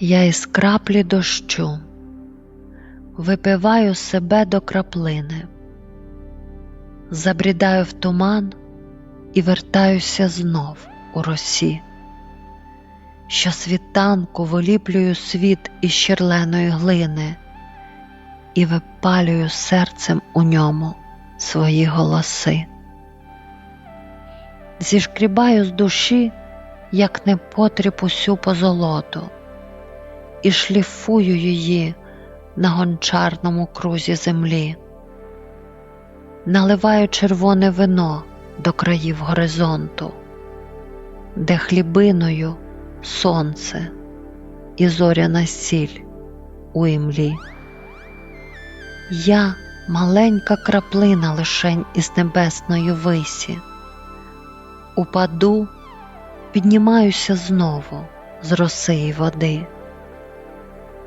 Я із краплі дощу. Випиваю себе до краплини, забрідаю в туман і вертаюся знов у росі, що світанку виліплюю світ із черленої глини і випалюю серцем у ньому свої голоси. Зішкрібаю з душі, як непотріб усю позолоту, і шліфую її на гончарному крузі землі, наливаю червоне вино до країв горизонту, де хлібиною сонце і зоряна сіль у імлі. Я маленька краплина лишень із небесної висі. Упаду, піднімаюся знову з роси й води.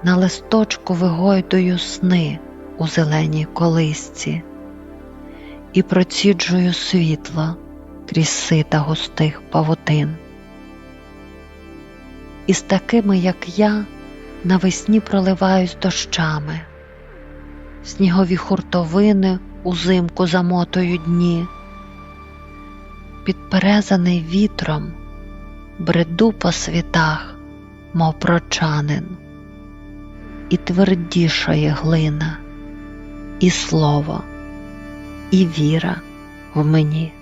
На листочку вигойдую сни у зеленій колисці і проціджую світло крізь сита густих павутин. І з такими, як я, навесні проливаюсь дощами, снігові хуртовини узимку замотую дні. Підперезаний вітром, бреду по світах, мов прочанин, і твердішає глина, і слово, і віра в мені.